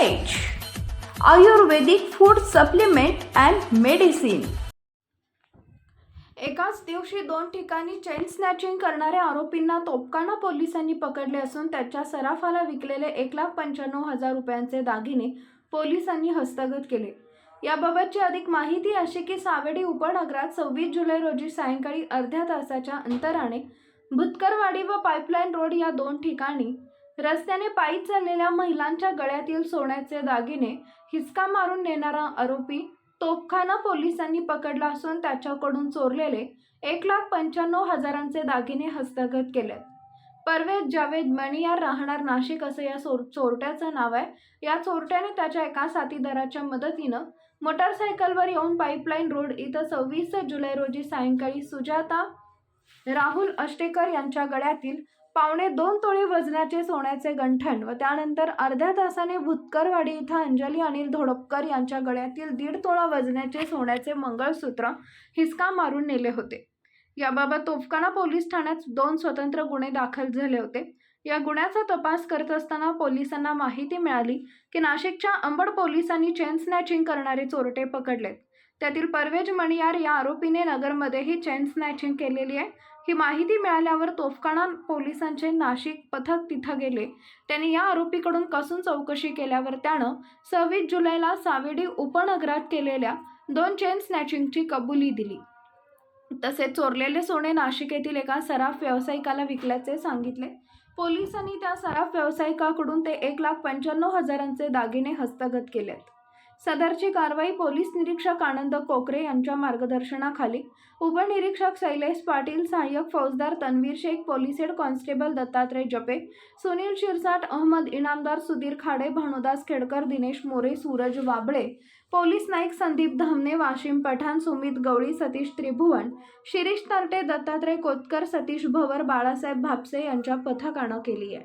Ayurvedic food supplement and medicine एकाच दिवशी दोन ठिकाणी चेन स्नॅचिंग करणाऱ्या आरोपींना तोपकाना पोलिसांनी पकडले असून त्याच्या सराफाला विकलेले एक लाख पंच्याण्णव हजार रुपयांचे दागिने पोलिसांनी हस्तगत केले. याबाबतची अधिक माहिती अशी की सावेडी उपनगरात सव्वीस जुलै रोजी सायंकाळी अर्ध्या तासाच्या अंतराने भुतकरवाडी व पाईपलाईन रोड या दोन ठिकाणी रस्त्याने पायी चाललेल्या महिलांच्या गळ्यातील सोन्याचे दागिने हिसका मारून नेणारा आरोपी तोपखाना पोलिसांनी पकडला असून त्याच्याकडून चोरलेले एक लाख पंच्याण्णव हजारांचे दागिने हस्तगत केले. परवेज जावेद मणियार राहणार नाशिक असं या चोर चोरट्याचं नाव आहे. या चोरट्याने त्याच्या एका साथीदाराच्या मदतीनं मोटारसायकलवर येऊन पाईपलाईन रोड इथं सव्वीस जुलै रोजी सायंकाळी सुजाता राहुल अष्टेकर यांच्या गळ्यातील पावणे दोन तोळे वजनाचे सोन्याचे गंठण व त्यानंतर अर्ध्या तासाने भुतकरवाडी इथं अंजली अनिल धोडपकर यांच्या गळ्यातील दीड तोळा वजनाचे सोन्याचे मंगळसूत्र हिसका मारून नेले होते. याबाबत तोफखाना पोलीस ठाण्यात दोन स्वतंत्र गुन्हे दाखल झाले होते. या गुन्ह्याचा तपास करत असताना पोलिसांना माहिती मिळाली की नाशिकच्या अंबड पोलिसांनी चेन स्नॅचिंग करणारे चोरटे पकडलेत. त्यातील परवेज मणियार या आरोपीने नगरमध्येही चेन स्नॅचिंग केलेली आहे. ही माहिती मिळाल्यावर तोफखाना पोलिसांचे नाशिक पथक तिथं गेले. त्यांनी या आरोपीकडून कसून चौकशी केल्यावर त्यानं सव्वीस जुलैला सावेडी उपनगरात केलेल्या दोन चेन स्नॅचिंगची कबुली दिली. तसेच चोरलेले सोने नाशिक येथील एका सराफ व्यावसायिकाला विकल्याचे सांगितले. पोलिसांनी त्या सराफ व्यावसायिकाकडून ते एक लाख पंच्याण्णव हजारांचे दागिने हस्तगत केलेत. सदरची कारवाई पोलीस निरीक्षक आनंद कोकरे यांच्या मार्गदर्शनाखाली. उपनिरीक्षक शैलेश पाटील सहाय्यक फौजदार Tanveer Shaikh police head constable Dattatray Jape Sunil Shirsat Ahmad Inamdar Sudhir Khade Bhanudas Khedkar Dinesh More Suraj Wable police Naik Sandeep Dhamane Wasim Pathan Sumit Gawali Satish Tribhuvan Shirish Tarate Dattatray Kotkar Satish Bhavar Balasaheb Bhapse यांच्या पथकानं केली आहे.